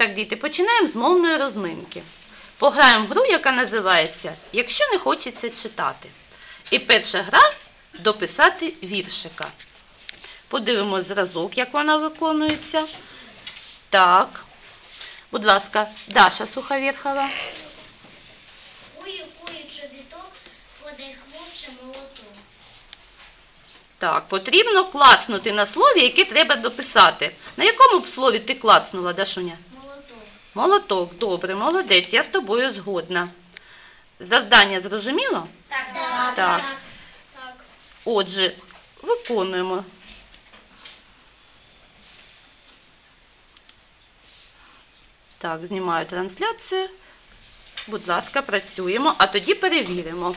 Так, діти, починаємо з мовної розминки. Пограємо в гру, яка називається Якщо не хочеться читати. І перша гра дописати віршика. Подивимось зразок, як вона виконується. Так. Будь ласка, Даша Суховєрхова. Кую, кую чобіток, подай хлопче молоток. Так, потрібно класнути на слові, яке треба дописати. На якому б слові ти класнула, Дашуня? Молоток. Добре, молодець, я з тобою згодна. Завдання зрозуміло? Так, Так. Так. Отже, виконуємо. Так, знімаю трансляцію. Будь ласка, працюємо, а тоді перевіримо.